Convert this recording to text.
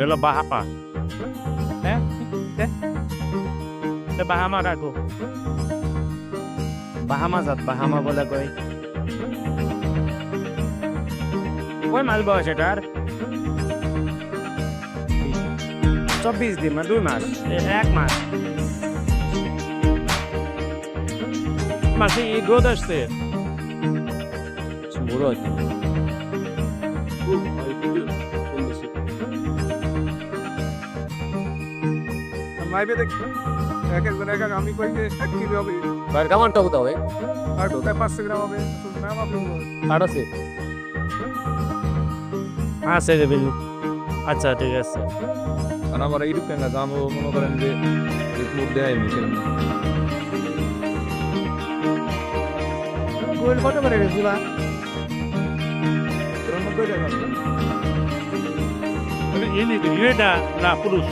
হলো বাহামা হ্যাঁ হ্যাঁ? এটা বাহামা রাখো বাহামা জাত বাহামা বলে কয় কয় মাস বয়স এটার চব্বিশ দিন মানে দুই মাস এক মাস মাসে ঈদ রোদ আসছে বুড়ো মাইবে দেখি এক একজন এক এক আমি কই যে এক কিলো হবে। বাইরে কামানটা কোথাও হয় আর ঢোকায় পাঁচশো গ্রাম হবে? ম্যাম আপনি কাঠ আছে? আছে রে বিল্লু। আচ্ছা ঠিক আছে। আর আমার ইউটিউব চ্যানেল দাম মনে করেন যে মুখ দেয় মিশে কোয়েল কত করে রেসুলা তিরানব্বই টাকা এটা না পুরুষ।